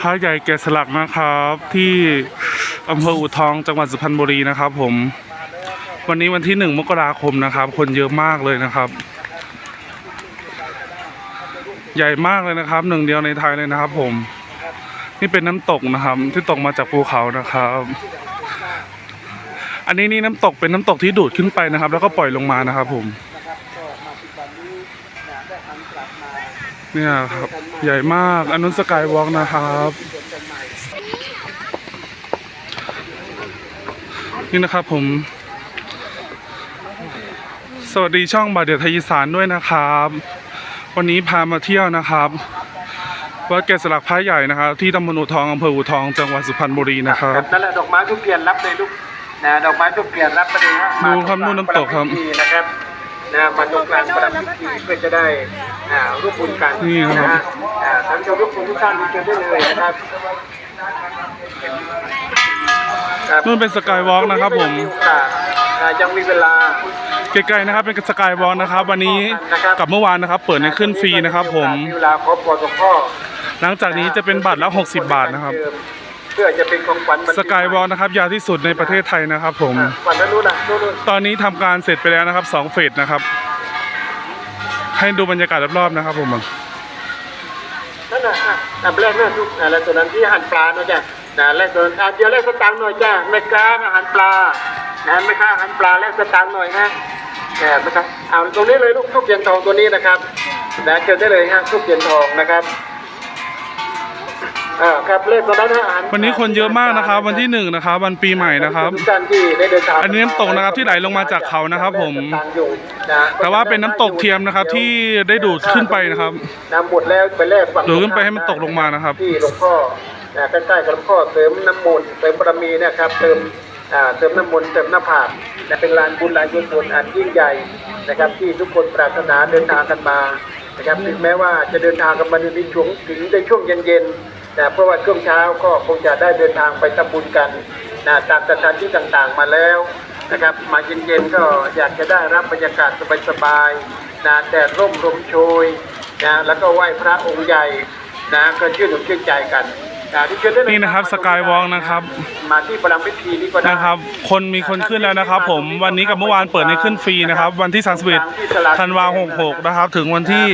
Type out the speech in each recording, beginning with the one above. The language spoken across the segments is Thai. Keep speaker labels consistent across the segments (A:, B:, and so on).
A: พระใหญ่แกะสลักนะครับ ที่อำเภออู่ทองจังหวัดสุพรรณบุรีนะครับ ผม วันนี้วันที่หนึ่งมกราคมนะครับ คนเยอะมากเลยนะครับ ใหญ่มากเลยนะครับ หนึ่งเดียวในไทยเลยนะครับ ผม นี่เป็นน้ำตกนะครับ ที่ตกมาจากภูเขานะครับ อันนี้นี่น้ำตกเป็นน้ำตกที่ดูดขึ้นไปนะครับ แล้วก็ปล่อยลงมานะครับ ผม เนี่ยครับ ใหญ่มากอันนุนสกายวอล์กนะครับ นี่นะครับผม สวัสดีช่องบาเดียไทยอีสานด้วยนะครับ วันนี้พามาเที่ยวนะครับวัดแกะสลักพระใหญ่นะครับ ที่ตำบลอู่ทองอำเภออู่ทองจังหวัดสุพรรณบุรีนะครับ
B: นั่นแหละดอกไม้ทุกเทียนรับเลยลูกนะดอกไม้ทุกเทียนรับไปเลยฮะ
A: ดูครับนู่นน้ำตกครับ
B: นะครับนะมาตรงกลางประจำพิธีเพื่อจะได้อ่าร่วมบุญกัน
A: นี่ครับ
B: นะฮะอ่าท่านผู้ชมทุกคนทุกท่านที่เชิญได้เลยนะครับครับ
A: นู่นเป็นสกายวอล์กนะครับผม
B: โอกาสอ่ายังมีเวลา
A: ใกล้ๆนะครับเป็นสกายวอล์กนะครับ วันนี้กับเมื่อวานนะครับ เปิดให้ขึ้นฟรีนะครับ ผม
B: มีเวลาครบพอสมพ่อ
A: หลังจากนี้จะเป็นบัตรละ60 บาทนะครับ
B: เพื่อจะเป็นของขวัญวัน
A: สกายวอล์กนะครับยาวที่สุดในประเทศไทยนะครับผม
B: วันนั้นนู้นนะนู้นนู้น
A: ตอนนี้ทำการเสร็จไปแล้วนะครับสองเฟสนะครับ ให้ดูบรรยากาศรอบๆนะครับผม
B: นั่นน่ะอะอันแรกนั่นทุกอ่าแล้วตัวนั้นที่อาหารปลาเนาะจ้ะนะแรกตัวนั้นอะเดี๋ยวแรกสตางค์หน่อยจ้ะแม่ค้าอาหารปลานะแม่ค้าอาหารปลาแรกสตางค์หน่อยนะแหมแม่ค้าเอาตรงนี้เลยลูกทุกเทียนทองตัวนี้นะครับนะเชิญได้เลยฮะทุกเทียนทองนะครับ อ่าครับเลขตัวนั้นฮะอาหาร
A: วันนี้คนเยอะมากนะครับ วันที่หนึ่งนะครับ วันปีใหม่นะครับ
B: ทุกท่านที่ได้เดินทาง
A: อันนี้น้ำตกนะครับที่ไหลลงมาจากเขานะครับผม
B: สตางค์อยู่นะ
A: แต่ว่าเป็นน้ำตกเทียมนะครับที่ได้ดูดขึ้นไปนะครับ
B: น้ำหมดแล้วไปแลกฝั่ง
A: ดูดขึ้นไปให้มันตกลงมานะครับ
B: ที่หลวงพ่อนะใกล้ๆกับหลวงพ่อเสริมน้ำมนต์เสริมบารมีเนะครับเติมอ่าเติมน้ำมนต์เติมหน้าผากนะเป็นลานบุญลานกุศลอันยิ่งใหญ่นะครับ ที่ทุกคนปรารถนาเดินทางกันมานะครับถึงแม้ว่าจะเดินทางกันมาในช่วงถึงในช่วงเย็นๆ นะเพราะว่าช่วงเช้าก็คงจะได้เดินทางไปทำบุญกันนะตามสถานที่ต่างๆมาแล้วนะครับมาเย็นๆก็อยากจะได้รับบรรยากาศสบายๆนะแต่ร่มลมโชยนะแล้วก็ไหว้พระองค์ใหญ่นะก็ชื่นอกชื่นใจกัน นะที่เชิญได้เลย
A: นี่นะครับสกายวอล์กนะครับ
B: มาที่ประลัมพิธีนี้ก็ได้
A: นะครับ คนมีคนขึ้นแล้วนะครับ ผมวันนี้กับเมื่อวานเปิดให้ขึ้นฟรีนะครับ วันที่31ธันวา66นะครับ ถึงวันที่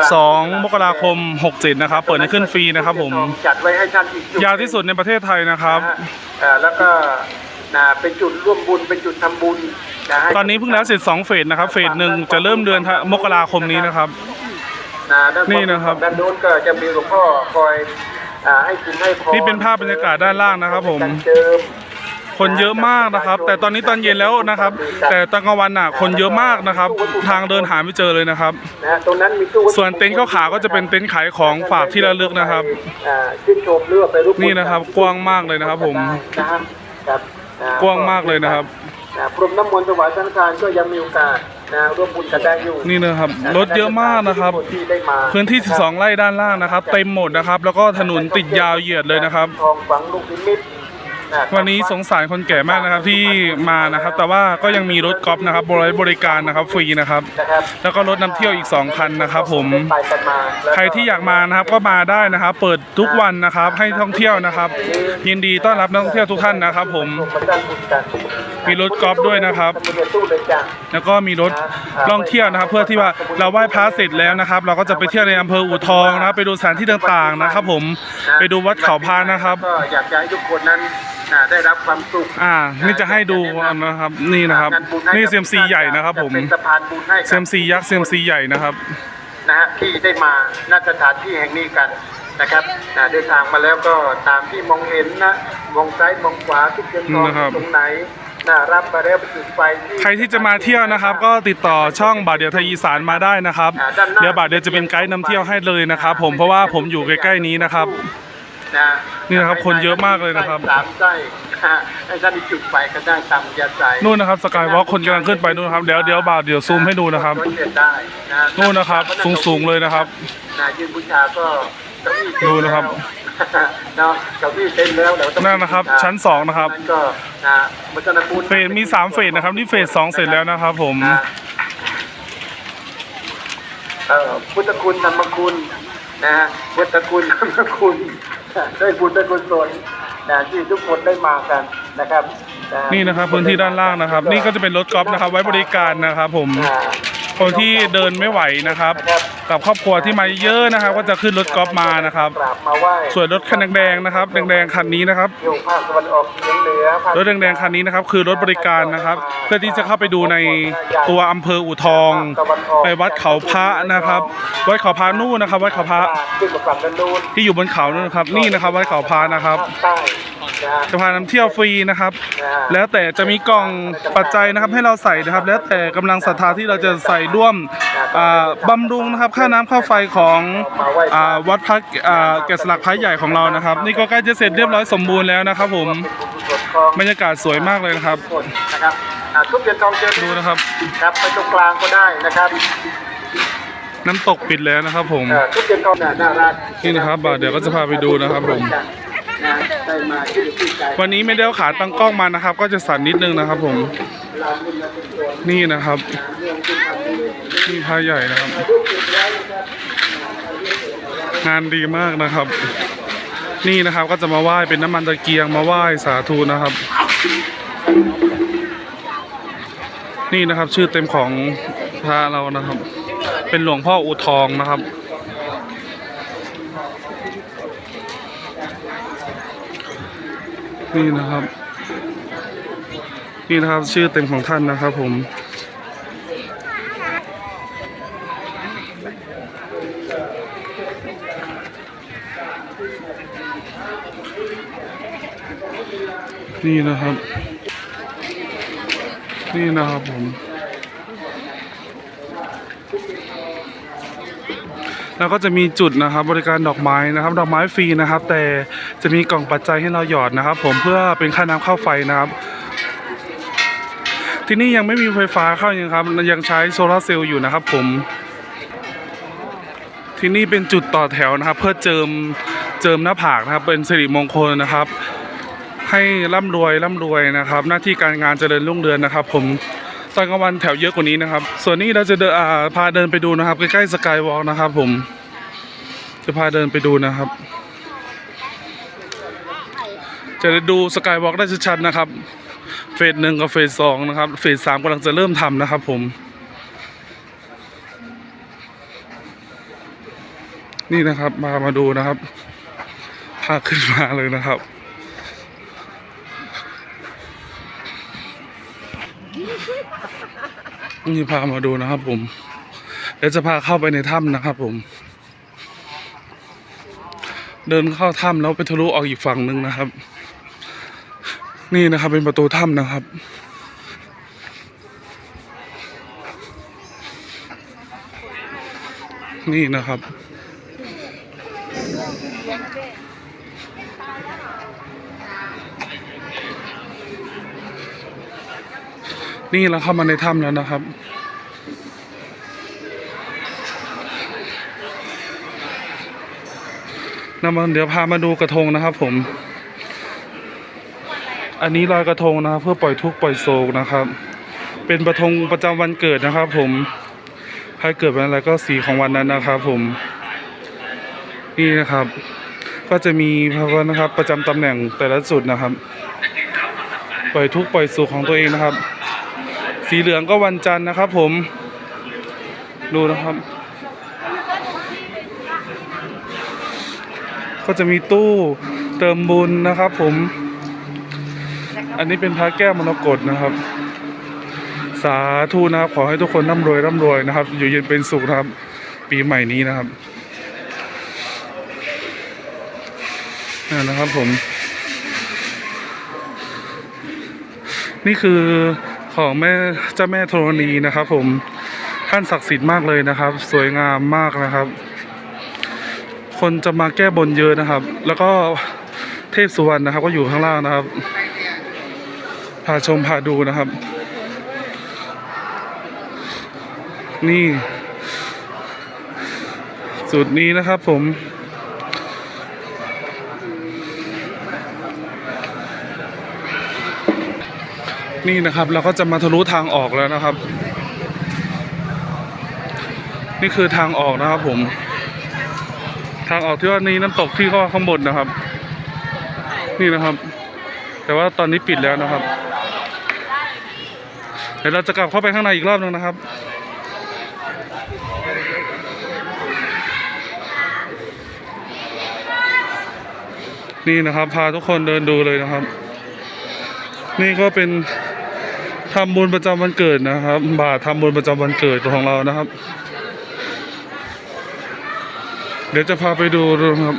A: 2 มกราคม 67 นะครับ เปิดให้ขึ้นฟรีนะครับ ผม
B: จัดไว้ให้ท่านอีกจุด
A: ยาวที่สุดในประเทศไทยนะครับ
B: นะฮะเอ่อแล้วก็นะเป็นจุดร่วมบุญเป็นจุดทำบุญะให้
A: ตอนนี้เพิ่งแล้วเสร็จสองเฟสนะครับ เฟสหนึ่งจะเริ่มเดือนมกราคมนี้นะครับ
B: นะด้า
A: นี่นะครับ
B: ด้านโน้นก็จะมีหลวงพ่อคอยอ่า ให้กินให้พร
A: นี่เป็นภาพบรรยากาศด้านล่างนะครับผม
B: การเจิม
A: คนเยอะมากนะครับ แต่ตอนนี้ตอนเย็นแล้วนะครับ แต่ตอนกลางวันน่ะ คนเยอะมากนะครับ ทางเดินหาไม่เจอเลยนะครับ
B: นะฮะตรงนั้นมีตู้
A: ส่วนเต็นท์ขาวๆก็จะเป็นเต็นท์ขายของฝากที่ระลึกนะครับ
B: อ่าชื่นชมเลือกไปรูป
A: นี่นะครับกว้างมากเลยนะครับผม
B: นะฮะครับนะ
A: กว้างมากเลยนะครับ
B: นะพรมน้ำมนต์ถวายสังฆทานก็ยังมีโอกาส นะร่วมบุญกันได้อยู่
A: นี่นะครับรถเยอะมากนะครับ
B: ที่ได้มา
A: พื้นที่ 12 ไร่ด้านล่างนะครับ เต็มหมดนะครับ แล้วก็ถนนติดยาวเหยียดเลยนะครับ
B: ทองฝังลูกนิมิตะ
A: วันนี้สงสารคนแก่มากนะครับที่มานะครับ แต่ว่าก็ยังมีรถกอล์ฟนะครับบริบริการนะครับฟรีนะครับ
B: นะครับ
A: แล้วก็รถนำเที่ยวอีก 2 คันนะครับ ผม
B: ได้ไปกันมาแล้ว
A: ใครที่อยากมานะครับก็มาได้นะครับ เปิดทุกวันนะครับ ให้ท่องเที่ยวนะครับ ยินดีต้อนรับนักท่องเที่ยวทุกท่านนะครับ ผม
B: ร่วมาสร้างบุญกัน
A: มีรถกอล์ฟด้วยนะครับ
B: ทำบุญในตู้เลยจ้ะ
A: แล้วก็มีรถล่องเที่ยวนะครับ เพื่อที่ว่าเราไหว้พระเสร็จแล้วนะครับ เราก็จะไปเที่ยวในอำเภออู่ทองนะครับไปดูสถานที่ต่างๆนะครับ ผมไปดูวัดเขาพานะครับ
B: ก็อยากจะให้ทุกคนนั้น นะได้รับความสุข
A: อ่า นี่จะให้ดูนะครับ นี่นะครับ
B: งาบุญให้
A: นี่เซียมซีใหญ่นะครับ ผม
B: จะเป็นสะพานบุญให้กับ
A: เซียมซียักษ์เซียมซีใหญ่นะครับ
B: นะฮะที่ได้มาณสถานที่แห่งนี้กันนะครับนะเดินทางมาแล้วก็ตามที่มองเห็นนะมองซ้ายมองขวาทุกเชิงทอง
A: นะครับ
B: ตรงไหนนะรับมาแล้วไปจุดไฟที่
A: ใครที่จะมาเที่ยวนะครับ ก็ติดต่อช่องบาทเดียวไทยอีสานมาได้นะครับ เดี๋ยวบาทเดียวจะเป็นไกด์นำเที่ยวให้เลยนะครับ ผมเพราะว่าผมอยู่ใกล้ๆนี้นะครับ
B: นะ
A: นี่นะครับคนเยอะมากเลยนะครับ
B: สามไส้นะฮะให้ท่านได้จุดไฟก็ได้ตามยาใจ
A: นู่นนะครับสกายวอล์คคนกำลังขึ้นไปนู่นครับเดี๋ยวเดี๋ยวบาทเดี๋ยวซูมให้ดูนะครับ
B: ก็เห็นได้นะ
A: นู่นนะครับ สูงๆเลยนะครับ
B: นะยืนบูชาก็เก้าอี้เต็ม
A: ดูนะครับ
B: แล้วเนาะเก้าอี้เต็มแล้วเดี๋ยวต้อง
A: นั่นนะครับชั้นสองนะครับ
B: นั่นก็นะมัจนบุญ
A: เฟสมีสามเฟสนะครับนี่เฟสสองเสร็จแล้วนะครับผม
B: นะเอ่อพุทธคุณธรรมคุณนะฮะพุทธคุณธรรมคุณ ด้วยบุญด้วยกุศลนะที่ทุกคนได้มากันนะครับฮ
A: นี่นะครับพื้นที่ด้านล่างนะครับ นี่ก็จะเป็นรถกอล์ฟนะครับ ไว้บริการนะครับ ผม
B: อ่า
A: คนที่เดินไม่ไหวนะครับ กับครอบครัวที่มาเยอะนะครับ ก็จะขึ้นรถกอล์ฟมานะครับ ส่วนรถคันแดงๆนะครับ แดงๆคันนี้นะครับรถแดงๆคันนี้นะครับ คือรถบริการนะครับ เพื่อที่จะเข้าไปดูในตัวอำเภออู่ทอง ไปวัดเขาพระนะครับ วัดเขาพระนู่นนะครับ วัดเขาพระที่อยู่บนเขานู่นครับ นี่นะครับ วัดเขาพระนะครับ
B: ภาคใต้นะฮะ
A: จะพานำเที่ยวฟรีนะครับ
B: นะฮะ
A: แล้วแต่จะมีกล่องปัจจัยนะครับให้เราใส่นะครับ แล้วแต่กำลังศรัทธาที่เราจะใส่ร่วมอ่าบำรุงนะครับ ค่าน้ำค่าไฟของอ่าวัดพระอ่าแกะสลักพระใหญ่ของเรานะครับ นี่ก็ใกล้จะเสร็จเรียบร้อยสมบูรณ์แล้วนะครับ ผม
B: ส่วนของ
A: บรรยากาศสวยมากเลยนะครับ
B: คนนะครับอ่าทุกเดือนทองเจอ
A: ดูนะครับ
B: ครับไปตรงกลางก็ได้นะครับ
A: น้ำตกปิดแล้วนะครับผม
B: เอ่อทุกเดือนทองน่ะน่ารัก
A: นี่นะครับบ่าเดี๋ยวก็จะพาไปดูนะครับผม วันนี้ไม่ได้เอาขาตั้งกล้องมานะครับ ก็จะสั่นนิดนึงนะครับ ผม
B: นี่
A: นะครับ
B: นี่
A: พระใหญ่นะครับ งานดีมากนะครับ นี่นะครับก็จะมาไหว้เป็นน้ำมันตะเกียงมาไหว้สาธุนะครับ นี่นะครับชื่อเต็มของพระเรานะครับ เป็นหลวงพ่ออูทองนะครับ นี่นะครับ นี่นะครับชื่อเต็มของท่านนะครับผมนี่นะครับ นี่นะครับผม แล้วก็จะมีจุดนะครับบริการดอกไม้นะครับ ดอกไม้ฟรีนะครับ แต่จะมีกล่องปัจจัยให้เราหยอดนะครับ ผมเพื่อเป็นค่าน้ำค่าไฟนะครับ ที่นี่ยังไม่มีไฟฟ้าเข้ายังครับ ยังใช้โซลาร์เซลล์อยู่นะครับผมที่นี่เป็นจุดต่อแถวนะครับ เพื่อเจิมเจิมหน้าผากนะครับ เป็นสิริมงคลนะครับ ให้ร่ำรวยร่ำรวยนะครับ หน้าที่การงานเจริญรุ่งเรืองนะครับ ผม ตอนกลางวันแถวเยอะกว่านี้นะครับ ส่วนนี้เราจะเดินาพาเดินไปดูนะครับ ใกล้ๆสกายวอล์กนะครับ ผมจะพาเดินไปดูนะครับ จะได้ดูสกายวอล์กได้ชัดๆนะครับ เฟสหนึ่งกับเฟสสองนะครับ เฟสสามกำลังจะเริ่มทำนะครับ ผม นี่นะครับมามาดูนะครับ พาขึ้นมาเลยนะครับ นี่พามาดูนะครับผมเดี๋ยวจะพาเข้าไปในถ้ำนะครับผม เดินเข้าถ้ำแล้วไปทะลุออกอีกฝั่งหนึ่งนะครับ นี่นะครับเป็นประตูถ้ำนะครับนี่นะครับ นี่เราเข้ามาในถ้ำแล้วนะครับ นำมาเดี๋ยวพามาดูกระทงนะครับผม อันนี้ลอยกระทงนะครับ เพื่อปล่อยทุกข์ปล่อยโศกนะครับ เป็นกระทงประจำวันเกิดนะครับ ผม ใครเกิดวันอะไรก็สีของวันนั้นนะครับ ผม นี่นะครับ ก็จะมีพระนะครับ ประจำตำแหน่งแต่ละจุดนะครับ ปล่อยทุกข์ปล่อยสุขของตัวเองนะครับ สีเหลืองก็วันจันทร์นะครับ ผมดูนะครับ ก็จะมีตู้เติมบุญนะครับ ผม อันนี้เป็นพระแก้วมรกตนะครับ สาธุนะครับ ขอให้ทุกคนร่ำรวยร่ำรวยนะครับ อยู่เย็นเป็นสุขนะครับ ปีใหม่นี้นะครับนั่นะครับผม นี่คือ ของแม่เจ้าแม่ธรณีนะครับ ผมท่านศักดิ์สิทธิ์มากเลยนะครับ สวยงามมากนะครับ คนจะมาแก้บนเยอะนะครับ แล้วก็เทพสุวรรณนะครับ ก็อยู่ข้างล่างนะครับพาชมพาดูนะครับ นี่จุดนี้นะครับผม นี่นะครับเราก็จะมาทะลุทางออกแล้วนะครับ นี่คือทางออกนะครับผม ทางออกที่ว่านี่น้ำตกที่เขาข้างบนนะครับ นี่นะครับ แต่ว่าตอนนี้ปิดแล้วนะครับเดี๋ยวเราจะกลับเข้าไปข้างในอีกรอบหนึงนะครับนี่นะครับพาทุกคนเดินดูเลยนะครับ นี่ก็เป็น ทำบุญประจำวันเกิดนะครับ บาททำบุญประจำวันเกิดของเรานะครับ เดี๋ยวจะพาไปดูนะครับ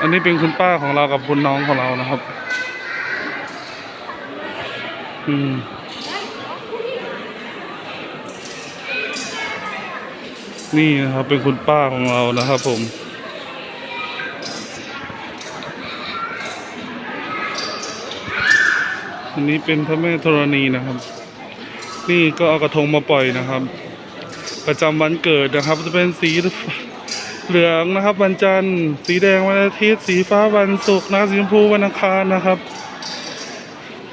A: อันนี้เป็นคุณป้าของเรากับคุณน้องของเรานะครับ อืมนี่นะครับเป็นคุณป้าของเรานะครับผม อันนี้เป็นพระแม่ธรณีนะครับ นี่ก็เอากระทงมาปล่อยนะครับ ประจำวันเกิดนะครับ จะเป็นสีเหลืองนะครับ วันจันทร์ สีแดงวันอาทิตย์ สีฟ้าวันศุกร์นะครับสีชมพูวันอังคารนะครับ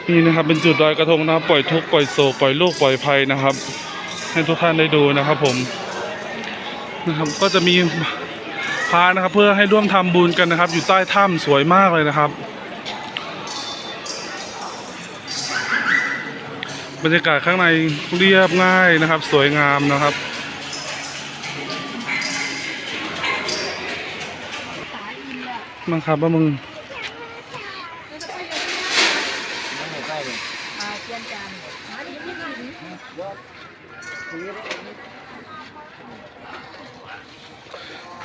A: นี่นะครับเป็นจุดลอยกระทงนะครับ ปล่อยทุกปล่อยโศกปล่อยโรคปล่อยภัยนะครับ ให้ทุกท่านได้ดูนะครับ ผมนะครับก็จะมีพานะครับ เพื่อให้ร่วมทำบุญกันนะครับ อยู่ใต้ถ้ำสวยมากเลยนะครับ บรรยากาศข้างในเรียบง่ายนะครับ สวยงามนะครับ มังครับว่ามึง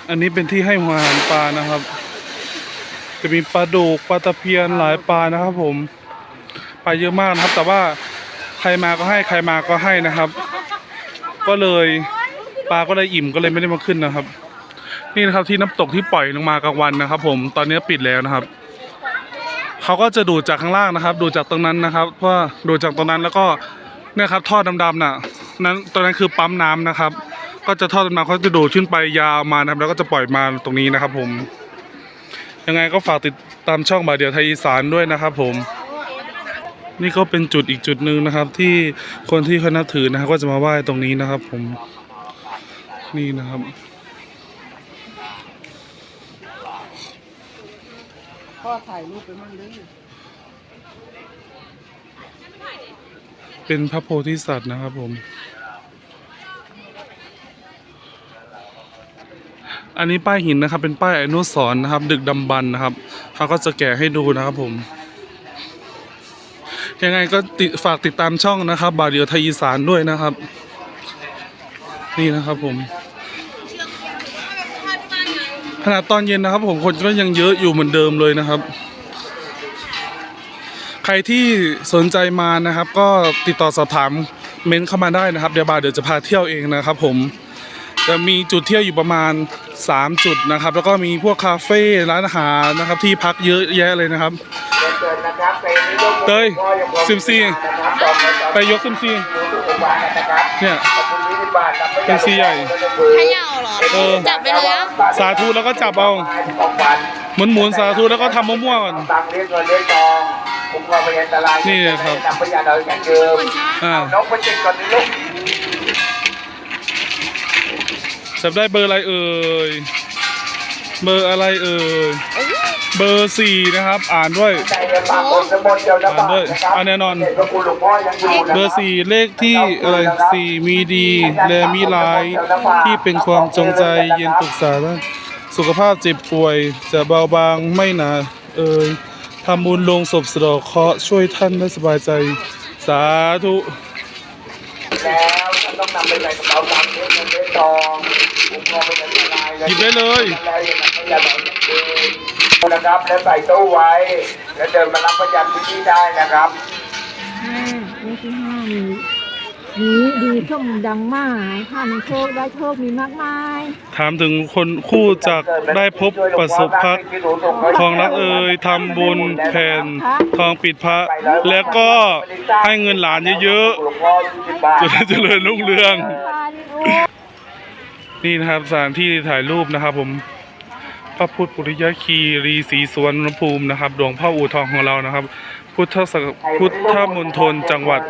A: อันนี้เป็นที่ให้หัวอาหารปลานะครับ จะมีปลาดุกปลาตะเพียนหลายปลานะครับผม ปลาเยอะมากนะครับ แต่ว่า ใครมาก็ให้ใครมาก็ให้นะครับ ก็เลยปลาก็เลยอิ่มก็เลยไม่ได้มาขึ้นนะครับ นี่นะครับที่น้ำตกที่ปล่อยลงมากลางวันนะครับ ผมตอนนี้ปิดแล้วนะครับเขาก็จะดูดจากข้างล่างนะครับ ดูดจากตรงนั้นนะครับเพราะดูดจากตรงนั้นแล้วก็เนี่ยครับท่อดำๆน่ะนั้นตรงนั้นคือปั๊มน้ำนะครับ ก็จะทอดมาเขาจะดูดขึ้นไปยาวมานะครับแล้วก็จะปล่อยมาตรงนี้นะครับ ผม ยังไงก็ฝากติดตามช่องบาเดียวไทยอีสานด้วยนะครับ ผม นี่ก็เป็นจุดอีกจุดหนึ่งนะครับ ที่คนที่เขานับถือนะครับก็จะมาไหว้ตรงนี้นะครับ ผมนี่นะครับ
C: พ่อถ่ายรูปไปมั่งเด้อ
A: เป็นพระโพธิสัตว์นะครับ ผม อันนี้ป้ายหินนะครับ เป็นป้ายอนุสรณ์นะครับ ดึกดำบรรพ์นะครับเขาก็จะแกะให้ดูนะครับ ผม ยังไงก็ติฝากติดตามช่องนะครับบาเดียวไทยอีสานด้วยนะครับ นี่นะครับผมขนาดตอนเย็นนะครับ ผมคนก็ยังเยอะอยู่เหมือนเดิมเลยนะครับ ใครที่สนใจมานะครับ ก็ติดต่อสอบถามเม้นเข้ามาได้นะครับ เดี๋ยวบาเดี๋ยวจะพาเที่ยวเองนะครับ ผมจะมีจุดเที่ยวอยู่ประมาณ 3 จุดนะครับ แล้วก็มีพวกคาเฟ่ร้านอาหารนะครับ ที่พักเยอะแยะเลยนะครับ
B: เชิญนะครับไปยกมือ
A: เต้ย
B: พ่อยกมือ
A: ซิมซี
B: นะครับต่อไปต่อ
A: ไปยกซิมซี
B: ดูทุกคนบ้านนะครับ
A: เนี่ย
B: ขอบคุณที่บ้านครับ
A: เป็นซีใหญ่
D: เขย่าเหรอ
A: เออ
D: จับไปเลยอะ
A: สาธุแล้วก็จับเอา
B: ของขวัญ
A: หมุนหมุนๆสาธุแล้วก็ทำมั่วๆก่อน
B: ตังค์เลี้ยงเงินเลี้ยงทองคุ้มครองพยานตราย
A: นี่ครับ
B: นำพยานเราอย่างเดิม
A: อ่า
B: น้องไปเช็คก่อนนี่ลูก
A: จับได้เบอร์อะไรเอ่ย เบอร์อะไรเอ่ย เบอร์สี่นะครับ อ่านด้วย
B: ใจเย็นปากคนสมบูรณ์เดียวนะ
A: อ่านด้วยอ่านแน่นอน
B: เด็กพระคุณหลวงพ่อยังอยู่นะค
A: เบอร์สี่เลขที่อะไรสี่มีดีและมีหลาย ที่เป็นความจงใจเย็นปรึกษาว่าสุขภาพเจ็บป่วยจะเบาบางไม่หนาเอ่ยทำบุญลงศพสะเดอกเคราะห์ช่วยท่านได้สบายใจ สาธุ
B: แล้วท่านต้องนำไปใส่กระเป๋าตังค์เลี้ยงเงินเลี้ยงทองคุ้มครองพยานตราย
A: หยิบได้เลย
B: แล้วยังนำพยานเราอย่างเดิม นะครับ แล้วใส่ตู้ไว้ แล้วเดินมารับพยานที่นี่ได้นะครับ
E: ห้าเลขที่ห้ามีนี้ดีช่องดังมากถ้ามีโชคได้โชคมีมากมาย
A: ถามถึงคนคู่จากได้พบประสบพักทองรักเอ่ยทำบุญแผ่นทองปิดพระ แล้วก็ให้เงินหลานเยอะๆจะได้เจริญรุ่งเรือง นี่นะครับสถานที่ถ่ายรูปนะครับผม พระพุทธปุริยคีรีศรีสวนภูมินะครับหลวงพ่ออู่ทองของเรานะครับ พุทธสกพุทธมณฑลจังหวัด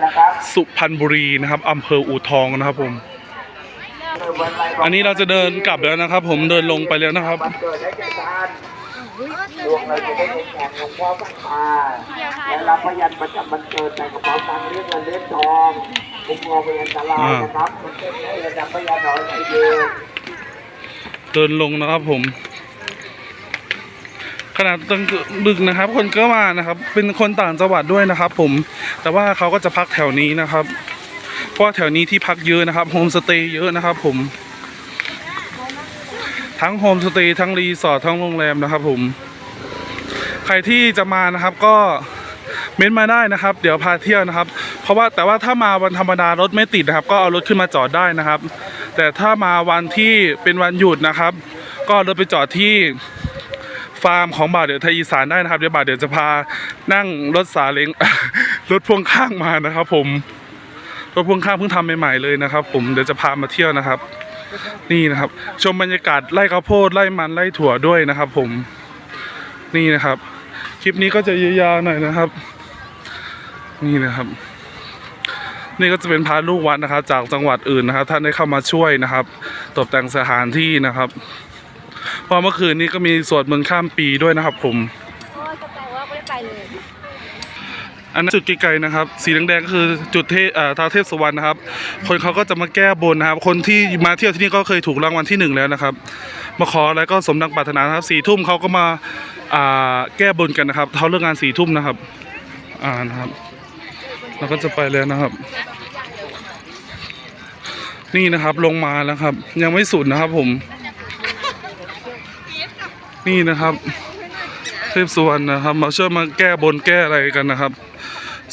A: สุพรรณบุรีนะครับอำเภออู่ทองนะครับผม อันนี้เราจะเดินกลับแล้วนะครับ ผมเดินลงไปแล้วนะครับ
B: วันเกิดให้แก่ท่านดวงเราจะได้ลงแข่งหลวงพ่อพระพาและรับพยันประจำวันเกิดในกระเป๋าตังค์เรียกเงินเรียกทองคุ้มครองพยันตรายนะครับคนเต้นให้ระดับพยันหน่อยให้เยอะ
A: เดินลงนะครับผม ขนาดตึงดึกนะครับ คนก็มานะครับ เป็นคนต่างจังหวัดด้วยนะครับ ผม แต่ว่าเขาก็จะพักแถวนี้นะครับ เพราะว่าแถวนี้ที่พักเยอะนะครับโฮมสเตย์เยอะนะครับ ผม ทั้งโฮมสเตย์ทั้งรีสอร์ททั้งโรงแรมนะครับ ผม ใครที่จะมานะครับก็เม้นต์มาได้นะครับ เดี๋ยวพาเที่ยวนะครับ เพราะว่าแต่ว่าถ้ามาวันธรรมดารถไม่ติดนะครับ ก็เอารถขึ้นมาจอดได้นะครับ แต่ถ้ามาวันที่เป็นวันหยุดนะครับ ก็รถไปจอดที่ ฟาร์มของบ่าวเดี๋ยวไทยอีสานได้นะครับเดี๋ยวบ่าวเดี๋ยวจะพานั่งรถสาเล้งรถพ่วงข้างมานะครับ ผมรถพ่วงข้างเพิ่งทำใหม่ๆเลยนะครับ ผมเดี๋ยวจะพามาเที่ยวนะครับ นี่นะครับ ชมบรรยากาศไร่ข้าวโพดไร่มันไร่ถั่วด้วยนะครับ ผมนี่นะครับ คลิปนี้ก็จะยาวๆหน่อยนะครับ นี่นะครับนี่ก็จะเป็นพาลูกวัดนะครับ จากจังหวัดอื่นนะครับ ท่านได้เข้ามาช่วยนะครับ ตกแต่งสถานที่นะครับ เพราะเมื่อคืนนี้ก็มีสวดมนต์ข้ามปีด้วยนะครับ ผม
E: โอ้ยจะไปว่าไม่ได้ไปเลย
A: อันนั้นจุดไกลๆนะครับ สีแดงๆก็คือจุดเทเอ่อท้าวเทพสุวรรณนะครับ คนเขาก็จะมาแก้บนนะครับ คนที่มาเที่ยวที่นี่ก็เคยถูกรางวัลที่หนึ่งแล้วนะครับ มาขอแล้วก็สมดังปรารถนานะครับสี่ทุ่มเขาก็มาอ่าแก้บนกันนะครับเขาเลิกงานสี่ทุ่มนะครับ อ่านะครับเราก็จะไปแล้วนะครับ นี่นะครับลงมาแล้วครับ ยังไม่สุดนะครับผม นี่นะครับเทพสุวรรณนะครับ มาช่วยมาแก้บนแก้อะไรกันนะครับ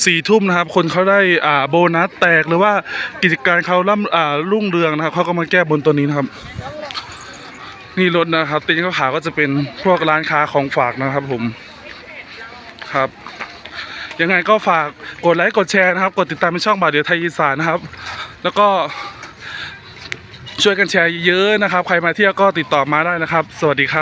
A: สี่ทุ่มนะครับ คนเขาได้อ่าโบนัสแตกหรือว่ากิจการเขาล่ำอ่ารุ่งเรืองนะครับเขาก็มาแก้บนตัวนี้นะครับ นี่รถนะครับตีนเขาวๆก็จะเป็นพวกร้านค้าของฝากนะครับ ผมครับ ยังไงก็ฝากกดไลค์กดแชร์นะครับ กดติดตามในช่องบาเดียวไทยอีสานนะครับ แล้วก็ช่วยกันแชร์เยอะนะครับ ใครมาเที่ยวก็ติดต่อมาได้นะครับ สวัสดีครับ